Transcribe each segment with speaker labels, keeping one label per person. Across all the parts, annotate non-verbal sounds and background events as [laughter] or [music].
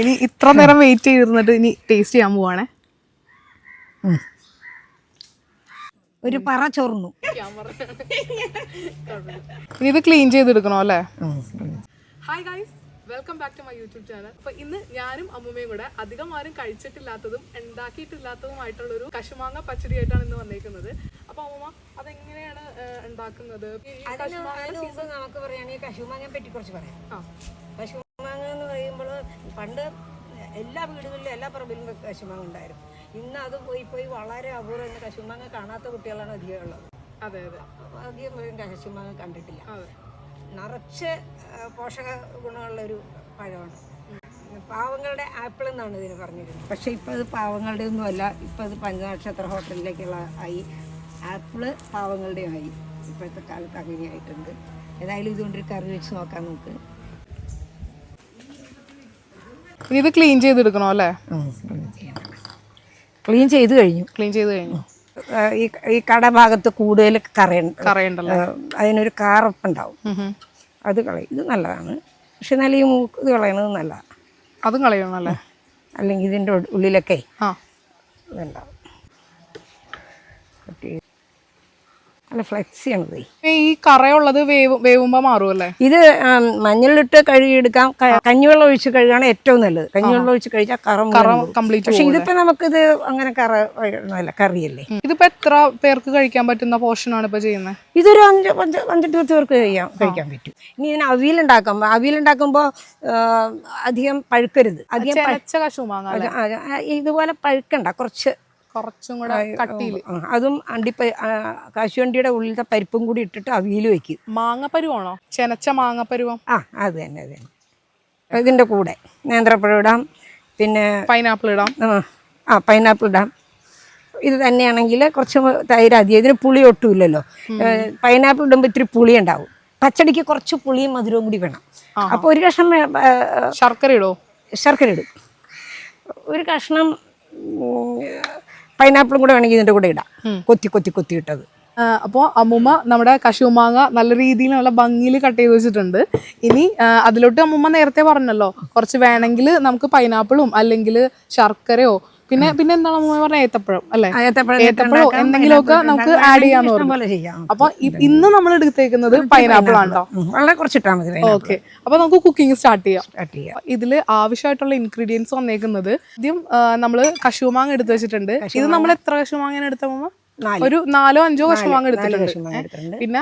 Speaker 1: ഇനി ഇത്ര നേരം വെയിറ്റ് ചെയ്തിരുന്നിട്ട് ഇനി ടേസ്റ്റ് ചെയ്യാൻ പോവാണേ.
Speaker 2: ഒരു പറ ചൊർന്നു.
Speaker 1: ഇനി ഇത് ക്ലീൻ ചെയ്തെടുക്കണോ അല്ലേ? Hi guys welcome back to my YouTube channel അപ്പൊ ഇന്ന് ഞാനും അമ്മൂമ്മയും കൂടെ അധികം ആരും കഴിച്ചിട്ടില്ലാത്തതും ഉണ്ടാക്കിയിട്ടില്ലാത്തതുമായിട്ടുള്ള ഒരു കശുമാങ്ങ പച്ചടി ആയിട്ടാണ് ഇന്ന് വന്നേക്കുന്നത്. അപ്പൊ അമ്മൂമ്മ അതെങ്ങനെയാണ് ഉണ്ടാക്കുന്നത്? കശുമാങ്ങ
Speaker 2: നമുക്ക് പറയുകയാണെങ്കിൽ കശുമാങ്ങയെ പറ്റി കുറച്ച് പറയാം. പണ്ട് എല്ലാ വീടുകളിലും എല്ലാ പറമ്പിലും കശുമാങ്ങ ഉണ്ടായിരുന്നു. ഇന്ന് അത് പോയി പോയി വളരെ അപൂർവം ഇന്ന് കശുമാങ്ങ കാണാത്ത കുട്ടികളാണ് അധികം ഉള്ളത്.
Speaker 1: അതെ അതെ.
Speaker 2: അധികം പോയി കശുമാങ്ങ കണ്ടിട്ടില്ല. നിറച്ച് പോഷക ഗുണമുള്ളൊരു പഴമാണ്. പാവങ്ങളുടെ ആപ്പിൾ എന്നാണ് ഇതിന് പറഞ്ഞിരുന്നത്. പക്ഷേ ഇപ്പോൾ അത് പാവങ്ങളുടെ ഒന്നും അല്ല. ഇപ്പോൾ അത് പഞ്ചനക്ഷത്ര ഹോട്ടലിലേക്കുള്ള ആയി. ആപ്പിൾ പാവങ്ങളുടെയും ആയി. ഇപ്പോഴത്തെ കാലത്ത് അങ്ങനെയായിട്ടുണ്ട്. ഏതായാലും ഇതുകൊണ്ടൊരു കറി വെച്ച് നോക്കാം നമുക്ക്.
Speaker 1: ഇത് ക്ലീൻ ചെയ്തെടുക്കണോ അല്ലേ?
Speaker 2: ക്ലീൻ ചെയ്ത് കഴിഞ്ഞു.
Speaker 1: ക്ലീൻ ചെയ്ത് കഴിഞ്ഞു.
Speaker 2: ഈ ഈ കടഭാഗത്ത് കൂടുതൽ കറയുണ്ട്.
Speaker 1: കറയുണ്ടല്ലോ?
Speaker 2: അതിനൊരു കാറപ്പുണ്ടാവും. അത് കളയും. ഇത് നല്ലതാണ്. പക്ഷെ നല്ല ഈ മൂക്ക് ഇത് കളയണത് നല്ലതാണ്
Speaker 1: അതും കളയണല്ലേ
Speaker 2: അല്ലെങ്കിൽ ഇതിന്റെ ഉള്ളിലൊക്കെ
Speaker 1: ആ.
Speaker 2: ഇതുണ്ടാവും ഓക്കെ. നല്ല ആണത്
Speaker 1: ഈ കറയുള്ളത് വേവ് വേവുമ്പോ മാറുമല്ലേ
Speaker 2: ഇത് മഞ്ഞളിട്ട് കഴുകിയെടുക്കാം. കഞ്ഞിവെള്ളം ഒഴിച്ച് കഴുകാണ് ഏറ്റവും നല്ലത്. കഞ്ഞിവെള്ളം ഒഴിച്ച് കഴിച്ചാൽ കറ കറ.
Speaker 1: കംപ്ലീറ്റ്
Speaker 2: പക്ഷെ ഇതിപ്പോ നമുക്കിത് അങ്ങനെ കറ അല്ല കറിയല്ലേ?
Speaker 1: ഇതിപ്പോ എത്ര പേർക്ക് കഴിക്കാൻ പറ്റുന്ന പോർഷൻ ആണ് ഇപ്പൊ ചെയ്യുന്നത്
Speaker 2: ഇതൊരു അഞ്ച് അഞ്ച് അഞ്ചെട്ട് പത്ത് പേർക്ക് കഴിക്കാം കഴിക്കാൻ പറ്റും. ഇനി ഇതിന് അവിയലുണ്ടാക്കാം അവിയലുണ്ടാക്കുമ്പോൾ അധികം പഴുക്കരുത്. അധികം പച്ച
Speaker 1: ചെനച്ച കശുമാങ്ങ അല്ലേ?
Speaker 2: ഇതുപോലെ പഴുക്കണ്ട. കുറച്ച്
Speaker 1: കുറച്ചും കൂടെ
Speaker 2: കട്ടിയിൽ അതും അണ്ടി കാശുവണ്ടിയുടെ ഉള്ളിലത്തെ പരിപ്പും കൂടി ഇട്ടിട്ട് അവിയിൽ വെക്കും.
Speaker 1: മാങ്ങപ്പരുവാണോ? ചെനച്ച മാങ്ങപ്പരുവം?
Speaker 2: ആ അത് തന്നെ അത് തന്നെ. ഇതിന്റെ കൂടെ നേന്ത്രപ്പഴം ഇടാം പിന്നെ
Speaker 1: പൈനാപ്പിൾ ഇടാം.
Speaker 2: ആ, ആ പൈനാപ്പിൾ ഇടാം. ഇത് തന്നെയാണെങ്കിൽ കുറച്ച് തൈര് അതി ഇതിന് പുളി ഒട്ടുമില്ലല്ലോ പൈനാപ്പിൾ ഇടുമ്പോൾ ഇത്തിരി പുളി ഉണ്ടാവും. പച്ചടിക്ക് കുറച്ച് പുളിയും മധുരവും കൂടി വേണം. അപ്പോൾ ഒരു കഷ്ണം
Speaker 1: ശർക്കര ഇടോ?
Speaker 2: ശർക്കര ഇടും. ഒരു കഷ്ണം പൈനാപ്പിളും കൂടെ വേണമെങ്കിൽ ഇതിന്റെ കൂടെ ഇടാം. കൊത്തി കൊത്തി കൊത്തി ഇട്ടത്.
Speaker 1: അപ്പോൾ അമ്മൂമ്മ നമ്മുടെ കശുമാങ്ങ നല്ല രീതിയിൽ നല്ല ഭംഗിയിൽ കട്ട് ചെയ്ത് വെച്ചിട്ടുണ്ട്. ഇനി അതിലോട്ട് അമ്മൂമ്മ നേരത്തെ പറഞ്ഞല്ലോ കുറച്ച് വേണമെങ്കിൽ നമുക്ക് പൈനാപ്പിളും അല്ലെങ്കിൽ ശർക്കരയോ പിന്നെ പിന്നെ എന്താണ് അമ്മൂമ്മ പറഞ്ഞ? ഏത്തപ്പഴം അല്ലേ?
Speaker 2: ഏത്തപ്പഴം
Speaker 1: എന്തെങ്കിലുമൊക്കെ നമുക്ക് ആഡ് ചെയ്യാന്ന് പറഞ്ഞു. അപ്പൊ ഇന്ന് നമ്മൾ എടുത്തേക്കുന്നത് പൈനാപ്പിൾ ആണോ
Speaker 2: വളരെ കുറച്ചിട്ടാ മതി.
Speaker 1: ഓക്കെ അപ്പൊ നമുക്ക് കുക്കിംഗ് സ്റ്റാർട്ട് ചെയ്യാം. ഇതിൽ ആവശ്യമായിട്ടുള്ള ഇൻഗ്രീഡിയൻസ് വന്നേക്കുന്നത് ആദ്യം നമ്മൾ കശുമാങ്ങ എടുത്ത് വെച്ചിട്ടുണ്ട്. ഇത് നമ്മൾ എത്ര കശുമാങ്ങ
Speaker 2: എടുത്ത.
Speaker 1: ഒരു നാലോ അഞ്ചോ കഷ്ണം
Speaker 2: വാങ്ങി
Speaker 1: എടുത്തിട്ടുണ്ട്. പിന്നെ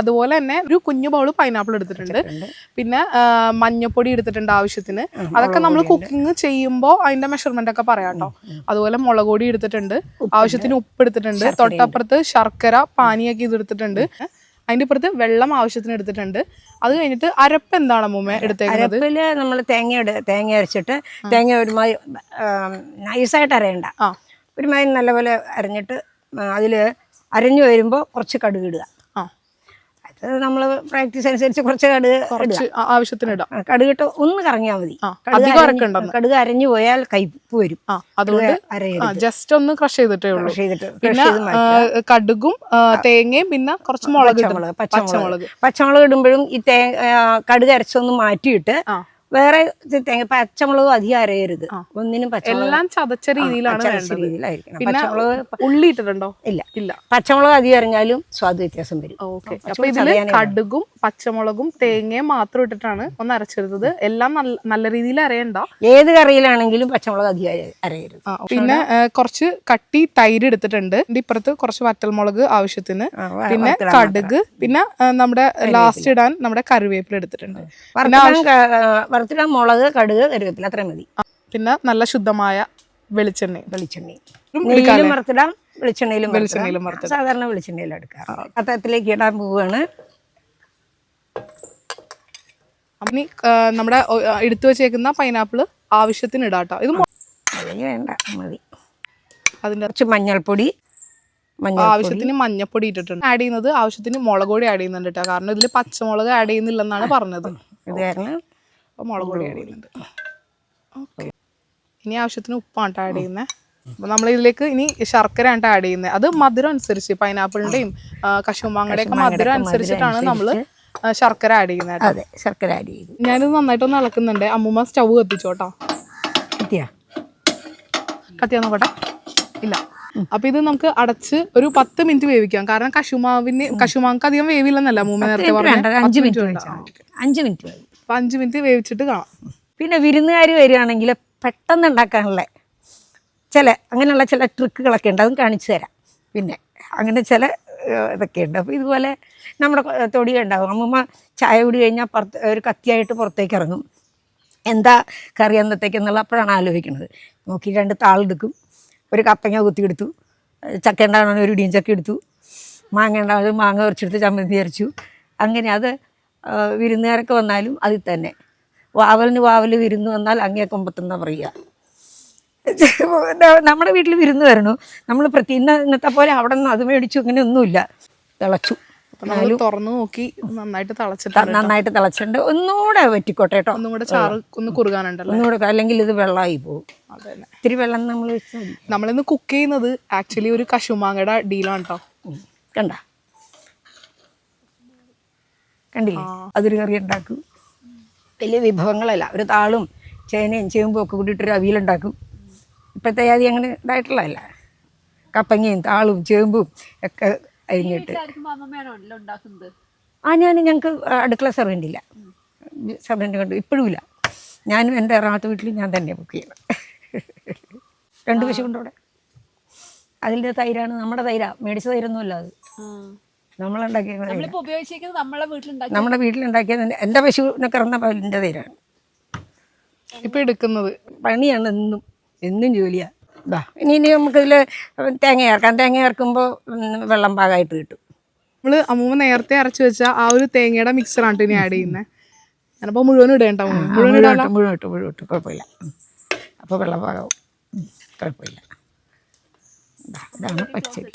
Speaker 1: അതുപോലെ തന്നെ ഒരു കുഞ്ഞു ബൗൾ പൈനാപ്പിൾ എടുത്തിട്ടുണ്ട്. പിന്നെ മഞ്ഞപ്പൊടി എടുത്തിട്ടുണ്ട് ആവശ്യത്തിന്. അതൊക്കെ നമ്മൾ കുക്കിംഗ് ചെയ്യുമ്പോൾ അതിന്റെ മെഷർമെന്റ് ഒക്കെ പറയാം കേട്ടോ അതുപോലെ മുളക് പൊടി എടുത്തിട്ടുണ്ട്. ആവശ്യത്തിന് ഉപ്പ് എടുത്തിട്ടുണ്ട്. തൊട്ടപ്പുറത്ത് ശർക്കര പാനിയൊക്കെ ഇത് എടുത്തിട്ടുണ്ട്. അതിന്റെ ഇപ്പുറത്ത് വെള്ളം ആവശ്യത്തിന് എടുത്തിട്ടുണ്ട്. അത് കഴിഞ്ഞിട്ട് അരപ്പ് എന്താണ് അമ്മൂമ്മ എടുത്തേക്കുന്നത്?
Speaker 2: അരപ്പിൽ നമ്മൾ തേങ്ങയുടെ തേങ്ങ അരച്ചിട്ട് തേങ്ങ ഒരുമാതിരി നൈസായിട്ട് അരയണ്ട. ഒരുമാതിരി നല്ലപോലെ അരഞ്ഞിട്ട് അതിൽ അരഞ്ഞു വരുമ്പോൾ കുറച്ച് കടുക് ഇടുക. അത് നമ്മൾ പ്രാക്ടീസ് അനുസരിച്ച് കുറച്ച് കടുക്
Speaker 1: ആവശ്യത്തിന് ഇടാം.
Speaker 2: കടുകിട്ട് ഒന്ന് കറങ്ങിയാൽ മതി. കടുക് അരഞ്ഞ് പോയാൽ കയ്പ്പ് വരും.
Speaker 1: അതുകൊണ്ട് ജസ്റ്റ് ഒന്ന് ക്രഷ് ചെയ്തിട്ടേ ഉള്ളൂ. പിന്നെ കടുകും തേങ്ങയും പിന്നെ കുറച്ച് മുളക്
Speaker 2: പച്ചമുളക്
Speaker 1: പച്ചമുളക്.
Speaker 2: ഇടുമ്പോഴും ഈ തേ കടുക് അരച്ചൊന്ന് മാറ്റിയിട്ട് വേറെ തേങ്ങ പച്ചമുളകും അധികം അരയരുത്. ഒന്നിനും പച്ചമുളക്
Speaker 1: എല്ലാം ചതച്ച രീതിയിലാണ്
Speaker 2: രീതിയിലായിരിക്കണം. പച്ചമുളക്
Speaker 1: ഉള്ളി ഇട്ടിട്ടുണ്ടോ?
Speaker 2: ഇല്ല.
Speaker 1: ഇല്ല.
Speaker 2: പച്ചമുളക് അധികം അരഞ്ഞാലും സ്വാദ് വ്യത്യാസം വരും.
Speaker 1: ഓക്കെ. അപ്പൊ ഇതിൽ കടുകും പച്ചമുളകും തേങ്ങയും മാത്രം ഇട്ടിട്ടാണ് ഒന്ന് അരച്ചെടുത്തത്. എല്ലാം നല്ല രീതിയിൽ അരയണ്ട.
Speaker 2: ഏത് കറിയിലാണെങ്കിലും പച്ചമുളക് അധികം അരയരുത്.
Speaker 1: പിന്നെ കുറച്ച് കട്ടി തൈര് എടുത്തിട്ടുണ്ട്. ഇപ്പുറത്ത് കുറച്ച് വറ്റൽമുളക് ആവശ്യത്തിന്. പിന്നെ കടുക് പിന്നെ നമ്മുടെ ലാസ്റ്റ് ഇടാൻ നമ്മുടെ കറിവേപ്പില എടുത്തിട്ടുണ്ട്.
Speaker 2: വറുത്തിടാൻ മുളക് കടുക് കരുവേപ്പില അത്രയും മതി.
Speaker 1: പിന്നെ നല്ല ശുദ്ധമായ വെളിച്ചെണ്ണ.
Speaker 2: വെളിച്ചെണ്ണ.
Speaker 1: ഉം,
Speaker 2: നെയ്യിലും വറുത്തിടാം വെളിച്ചെണ്ണയിലും
Speaker 1: വെളിച്ചെണ്ണയിലും
Speaker 2: സാധാരണ വെളിച്ചെണ്ണയിലും എടുക്കാം അത്തരത്തിലേക്ക് ഇടാൻ പോവുകയാണ്.
Speaker 1: ഇനി നമ്മുടെ എടുത്തു വെച്ചേക്കുന്ന പൈനാപ്പിൾ ആവശ്യത്തിന് ഇടാട്ടോ. ഇത്
Speaker 2: വേണ്ട മതി.
Speaker 1: അതിന്റെ
Speaker 2: കുറച്ച് മഞ്ഞൾപ്പൊടി മഞ്ഞൾ
Speaker 1: ആവശ്യത്തിന് മഞ്ഞപ്പൊടി ഇട്ടിട്ടുണ്ട്. ആഡ് ചെയ്യുന്നത് ആവശ്യത്തിന് മുളക് പൊടി ആഡ് ചെയ്യുന്നുണ്ട് കേട്ടോ. കാരണം ഇതിൽ പച്ചമുളക് ആഡ് ചെയ്യുന്നില്ലെന്നാണ് പറഞ്ഞത്.
Speaker 2: ഇത് കാരണം
Speaker 1: അപ്പോൾ മുളക് പൊടി. ആഡ് ചെയ്യുന്നുണ്ട് ഓക്കെ. ഇനി ആവശ്യത്തിന് ഉപ്പാണ് ആഡ് ചെയ്യുന്നത് അപ്പോൾ നമ്മൾ ഇതിലേക്ക് ഇനി ശർക്കരയാണ് ആഡ് ചെയ്യുന്നത് അത് മധുരം അനുസരിച്ച് പൈനാപ്പിളിന്റെയും കശുമാങ്ങയുടെയൊക്കെ മധുരം അനുസരിച്ചിട്ടാണ് നമ്മൾ ശർക്കര ആഡ് ചെയ്യുന്നത്
Speaker 2: അതെ ശർക്കര ആഡ് ചെയ്തു.
Speaker 1: ഞാനിത് നന്നായിട്ടൊന്ന് ഇളക്കുന്നുണ്ട്. അമ്മൂമ്മ സ്റ്റൗ കത്തിച്ചോട്ടോ. കത്തിയാ? കത്തിയാ നോക്കട്ടെ. ഇല്ല. അപ്പൊ ഇത് നമുക്ക് അടച്ച് ഒരു പത്ത് മിനിറ്റ് വേവിക്കാം. കാരണം കശുമാവിന് കശുമാങ്ങൾക്ക് അധികം വേവില്ലെന്നല്ല മൂന്ന് നേരത്തെ പറഞ്ഞു?
Speaker 2: അഞ്ച് മിനിറ്റ്. അഞ്ച് മിനിറ്റ്
Speaker 1: അപ്പൊ അഞ്ച് മിനിറ്റ് വേവിച്ചിട്ട് കാണാം.
Speaker 2: പിന്നെ വിരുന്നുകാർ വരികയാണെങ്കിൽ പെട്ടെന്ന് ഉണ്ടാക്കാനുള്ള ചില അങ്ങനെയുള്ള ചില ട്രിക്കുകളൊക്കെ ഉണ്ട്. അതും കാണിച്ചു തരാം. പിന്നെ അങ്ങനെ ചില ഇതൊക്കെയുണ്ട് ഇതൊക്കെ ഉണ്ട്. അപ്പോൾ ഇതുപോലെ നമ്മുടെ തൊടി ഉണ്ടാകും അമ്മമ്മ ചായ കുടി കഴിഞ്ഞാൽ പുറത്ത് ഒരു കത്തിയായിട്ട് പുറത്തേക്ക് ഇറങ്ങും. എന്താ കറി എന്നത്തേക്കെന്നുള്ള അപ്പോഴാണ് ആലോചിക്കുന്നത്. നോക്കി രണ്ട് താളെടുക്കും ഒരു കപ്പങ്ങ കുത്തിയെടുത്തു. ചക്ക ഉണ്ടാകണമെങ്കിൽ ഒരു ഇടിയും ചക്ക എടുത്തു. മാങ്ങ ഉണ്ടാകുന്നത് മാങ്ങ കുറച്ചെടുത്ത് ചമ്മന്തി അരച്ചു അങ്ങനെ അത് വിരുന്നുകാരൊക്കെ വന്നാലും അതിൽ തന്നെ. വാവലിന് വാവൽ വിരുന്ന് വന്നാൽ അങ്ങേ കൊമ്പത്തെന്നാ പറയുക. [laughs] നമ്മുടെ വീട്ടിൽ വിരുന്ന് വരണു നമ്മൾ പ്രത്യേക ഇന്ന ഇന്നത്തെ പോലെ അവിടെ നിന്ന് അത് മേടിച്ചു അങ്ങനെ ഒന്നുമില്ല. തിളച്ചു.
Speaker 1: നമ്മൾ തുറന്നു നോക്കി നന്നായിട്ട്
Speaker 2: തിളച്ചിട്ട്
Speaker 1: തിളച്ചിട്ടുണ്ട്
Speaker 2: നന്നായിട്ട് തിളച്ചിട്ടുണ്ട്. ഒന്നുകൂടെ വറ്റിക്കോട്ടെ കേട്ടോ.
Speaker 1: ഒന്നും കൂടെ ചാറ് ഒന്ന് കുറുകാനുണ്ടല്ലോ?
Speaker 2: ഒന്നുകൂടെ അല്ലെങ്കിൽ ഇത് വെള്ളമായി പോകും.
Speaker 1: അതെ
Speaker 2: ഇത്തിരി വെള്ളം നമ്മൾ വെച്ചാൽ മതി.
Speaker 1: നമ്മളിന്ന് കുക്ക് ചെയ്യുന്നത് ആക്ച്വലി ഒരു കശുമാങ്ങയുടെ ഡീലാണ് കേട്ടോ.
Speaker 2: കണ്ട? കണ്ടില്ലേ? അതൊരു കറി ഉണ്ടാക്കും. വലിയ വിഭവങ്ങളല്ല. ഒരു താളും ചേനയും ചേമ്പും ഒക്കെ കൂടിയിട്ടൊരു അവിയലുണ്ടാക്കും ഇപ്പോഴത്തെ ആദ്യം അങ്ങനെ ഇതായിട്ടുള്ളതല്ല. കപ്പങ്ങയും താളും ചേമ്പും ഒക്കെ അരിഞ്ഞിട്ട് ആ ഞാൻ ഞങ്ങൾക്ക് അടുക്കള സെർവന്റ് ഇല്ല. സെർവന്റ് കണ്ടു. ഇപ്പോഴും ഇല്ല. ഞാനും എന്റെ എറണാകുളത്ത് വീട്ടിൽ ഞാൻ തന്നെ ബുക്ക് ചെയ്യണം രണ്ട് പശു ഉണ്ട് അതിന്റെ തൈരാണ്. നമ്മുടെ തൈരാ. മേടിച്ച തൈരൊന്നുമല്ല അത്. നമ്മളുണ്ടാക്കിയ തൈരാ.
Speaker 3: നമ്മളിപ്പോ ഉപയോഗിച്ചിരിക്കുന്നത് നമ്മളെ വീട്ടിലുണ്ടാക്കി
Speaker 2: നമ്മുടെ വീട്ടിലുണ്ടാക്കിയത് എന്റെ പശുവിനെ കറന്ന പാലിന്റെ തൈരാണ്.
Speaker 1: ഇപ്പൊ എടുക്കുന്നത്.
Speaker 2: പണിയാണ് എന്നും. എന്നും ജോലിയാ. ഇതാ ഇനി ഇനി നമുക്കിതിൽ തേങ്ങ ചേർക്കാം. തേങ്ങ ചേർക്കുമ്പോൾ വെള്ളം പാകമായിട്ട് കിട്ടും.
Speaker 1: നമ്മൾ അമ്മൂമ്മ നേരത്തെ അരച്ച് വെച്ച ആ ഒരു തേങ്ങയുടെ മിക്സറാണ് ഇനി ആഡ് ചെയ്യുന്നത് ഞാനപ്പോൾ മുഴുവൻ ഇടേണ്ട. മുഴുവൻ
Speaker 2: ഇടാം മുഴുവൻ ഇട്ടു മുഴുവൻ ഇട്ടു. കുഴപ്പമില്ല. അപ്പോൾ വെള്ളം പാകാവും. കുഴപ്പമില്ല. ഇതാ, ഇതാണ് പച്ചരി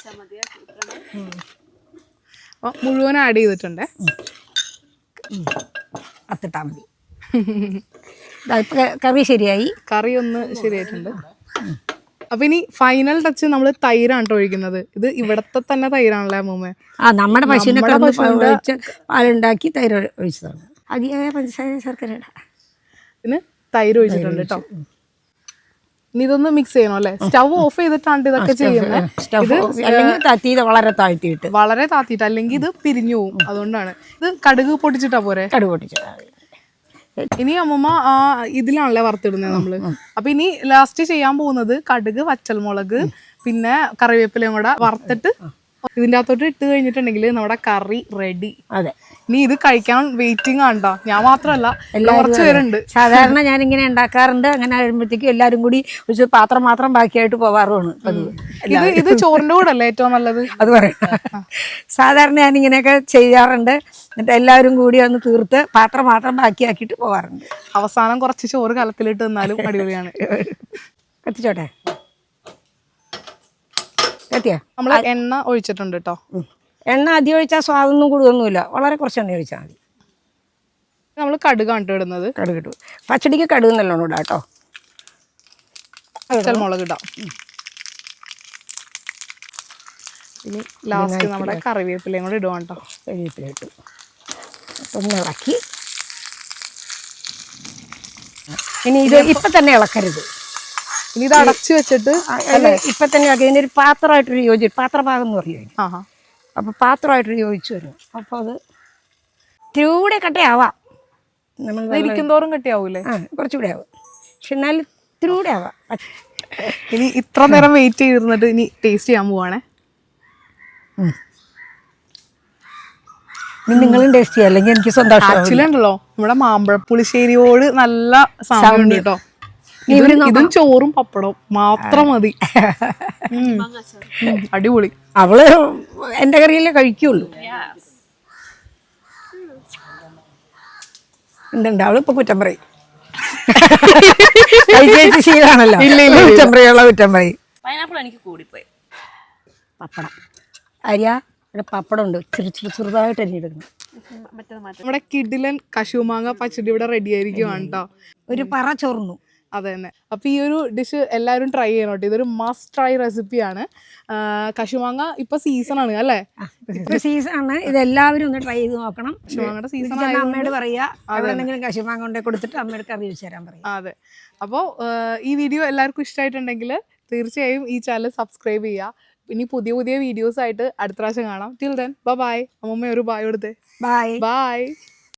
Speaker 1: അപ്പോൾ മുഴുവൻ ആഡ് ചെയ്തിട്ടുണ്ട്.
Speaker 2: അത്തിട്ടാൽ മതി. ഇതാ കറി ശരിയായി.
Speaker 1: കറി ഒന്ന് ശരിയായിട്ടുണ്ട്. അപ്പൊ ഇനി ഫൈനൽ ടച്ച് നമ്മൾ തൈരാണ് കേട്ടോ ഒഴിക്കുന്നത്. ഇത് ഇവിടത്തെ തന്നെ തൈരാണല്ലേ അമ്മൂമ്മ?
Speaker 2: ആ നമ്മുടെ പശുവിനെ പാലുണ്ടാക്കി തൈര് ഒഴിച്ചതാണ്. അതിയായ പഞ്ചസാര ശർക്കര
Speaker 1: ഇതിന് തൈര് ഒഴിച്ചിട്ടുണ്ട് കേട്ടോ ഇനി ഇതൊന്ന് മിക്സ് ചെയ്യണം അല്ലെ? സ്റ്റവ് ഓഫ് ചെയ്തിട്ടാണ് ഇതൊക്കെ ചെയ്യുന്നത്
Speaker 2: വളരെ താഴ്ത്തിയിട്ട്.
Speaker 1: വളരെ താത്തിയിട്ട്. അല്ലെങ്കിൽ ഇത് പിരിഞ്ഞു പോകും അതുകൊണ്ടാണ്. ഇത് കടുക് പൊട്ടിച്ചിട്ടാ പോരെ?
Speaker 2: കടുക് പൊട്ടിച്ചിടാം
Speaker 1: ഇനി അമ്മമ്മ ആ ഇതിലാണല്ലേ വറുത്തിടുന്നത് നമ്മൾ. അപ്പൊ ഇനി ലാസ്റ്റ് ചെയ്യാൻ പോകുന്നത് കടുക് വച്ചൽമുളക് പിന്നെ കറിവേപ്പിലയും കൂടെ വറുത്തിട്ട് ഇതിന്റെ അകത്തോട്ട് ഇട്ട് കഴിഞ്ഞിട്ടുണ്ടെങ്കിൽ നമ്മുടെ കറി റെഡി
Speaker 2: അതെ.
Speaker 1: നീ ഇത് കഴിക്കാൻ വെയിറ്റിംഗ് ആണ്ടോ ഞാൻ മാത്രമല്ല കുറച്ച് പേരുണ്ട്.
Speaker 2: സാധാരണ ഞാൻ ഇങ്ങനെ ഉണ്ടാക്കാറുണ്ട്. അങ്ങനെ വരുമ്പോഴത്തേക്കും എല്ലാവരും കൂടി ഒരു പാത്രം മാത്രം ബാക്കിയായിട്ട് പോവാറുമാണ്
Speaker 1: ഇത് ഇത് ചോറിന്റെ കൂടെ അല്ലേ ഏറ്റവും നല്ലത്?
Speaker 2: അത് പറയാം. സാധാരണ ഞാൻ ഇങ്ങനെയൊക്കെ ചെയ്യാറുണ്ട്. എന്നിട്ട് എല്ലാവരും കൂടി ഒന്ന് തീർത്ത് പാത്രം മാത്രം ബാക്കിയാക്കിയിട്ട് പോവാറുണ്ട്.
Speaker 1: അവസാനം കുറച്ച് ചോറ് കലത്തിലിട്ട് തന്നാലും അടിപൊളിയാണ്.
Speaker 2: കത്തിച്ചോട്ടെ?
Speaker 1: നമ്മൾ എണ്ണ ഒഴിച്ചിട്ടുണ്ട് കേട്ടോ
Speaker 2: എണ്ണ അധികം ഒഴിച്ചാൽ സ്വാദൊന്നും കൂടുതലൊന്നുമില്ല. വളരെ കുറച്ച് എണ്ണ ഒഴിച്ചാൽ മതി.
Speaker 1: നമ്മൾ കടുക ഇട്ടിടുന്നത് ഇടുന്നത്.
Speaker 2: കടുക് ഇട്ടു. പച്ചടിക്ക് കടുക് നല്ലോണം ഇടാം കേട്ടോ
Speaker 1: മുളക് ഇടാം. ഇനി ലാസ്റ്റ് നമ്മുടെ കറിവേപ്പിലയും കൂടെ ഇടുവാണ് കേട്ടോ
Speaker 2: കറിവേപ്പില ഇട്ടു. ഒന്ന് ഇളക്കി. ഇനി ഇത് ഇപ്പം തന്നെ ഇളക്കരുത്.
Speaker 1: ഇനി ഇത് അടച്ചു വെച്ചിട്ട്
Speaker 2: ഇപ്പൊ ഇപ്പം തന്നെ ഇതിന്റെ ഒരു പാത്രമായിട്ടൊരു യോജി പാത്രഭാഗം എന്ന് പറയും അപ്പൊ പാത്രമായിട്ടൊരു യോജിച്ച് വരും. അപ്പോൾ അത് തിരൂടെ കട്ടയാവാം. നമ്മൾ
Speaker 1: ഇത് ഇരിക്കും തോറും കട്ടിയാവൂലേ?
Speaker 2: ആ കുറച്ചുകൂടെ ആവും. പക്ഷെ എന്നാലും ഇത്തിരി കൂടെ ആവാം.
Speaker 1: ഇനി ഇത്ര നേരം വെയിറ്റ് ചെയ്തിരുന്നിട്ട് ഇനി ടേസ്റ്റ് ചെയ്യാൻ പോവാണേ.
Speaker 2: നിങ്ങളും ടേസ്റ്റ് ചെയ്യാം. അല്ലെങ്കിൽ എനിക്ക് സന്തോഷം
Speaker 1: ആക്ച്വലി ഉണ്ടല്ലോ നമ്മുടെ മാമ്പഴ പുളിശ്ശേരിയോട് നല്ല സാമ്യമുണ്ട് കേട്ടോ. ഇതും- ഇതും ചോറും പപ്പടവും. മാത്രം മതി. അടിപൊളി.
Speaker 2: അവൾ എന്റെ കറിയല്ലേ കഴിക്കുള്ളൂ. എന്തുണ്ട് അവൾ ഇപ്പൊ കുറ്റം പറയും. കഴിച്ചേച്ച് ശീലാണല്ലോ. കുറ്റം പറയുള്ള കുറ്റം പറയും.
Speaker 3: പൈനാപ്പിൾ എനിക്ക് കൂടിപ്പോയി.
Speaker 2: പപ്പടം. അരിയ ഇവിടെ പപ്പടം ഉണ്ട്. ചെറു ചെറു ചെറുതായിട്ട് അരിഞ്ഞെടുക്കണം
Speaker 1: നമ്മുടെ കിടിലൻ കശുമാങ്ങ പച്ചടി ഇവിടെ റെഡി ആയിരിക്കുവാണ് കേട്ടോ
Speaker 2: ഒരു പറ ചോർന്നു.
Speaker 1: അതെ തന്നെ അപ്പോൾ ഈ ഒരു ഡിഷ് എല്ലാവരും ട്രൈ ചെയ്യണം കേട്ടോ ഇതൊരു മസ്റ്റ് ട്രൈ റെസിപ്പിയാണ് കശുമാങ്ങ ഇപ്പൊ സീസൺ ആണ് അല്ലേ?
Speaker 2: സീസൺ ആണ്. ഇത് എല്ലാവരും ഒന്ന് ട്രൈ ചെയ്ത് നോക്കണം.
Speaker 1: കശുമാങ്ങയുടെ സീസൺ
Speaker 2: അമ്മയോട് പറയാ. എവിടെന്നെങ്കിലും കശുമാങ്ങ കൊണ്ടേ കൊടുത്തിട്ട് അമ്മയുടെ കറി വെച്ച് തരാൻ പറയും.
Speaker 1: അതെ. അപ്പോൾ ഈ വീഡിയോ എല്ലാവർക്കും ഇഷ്ടമായിട്ടുണ്ടെങ്കിൽ തീർച്ചയായും ഈ ചാനൽ സബ്സ്ക്രൈബ് ചെയ്യുക ഇനി പുതിയ പുതിയ വീഡിയോസ് ആയിട്ട് അടുത്ത പ്രാവശ്യം കാണാം. ടിൽ ദെൻ ബൈ അമ്മമ്മ ഒരു ബായ് കൊടുത്തേ.
Speaker 2: Bye
Speaker 1: bye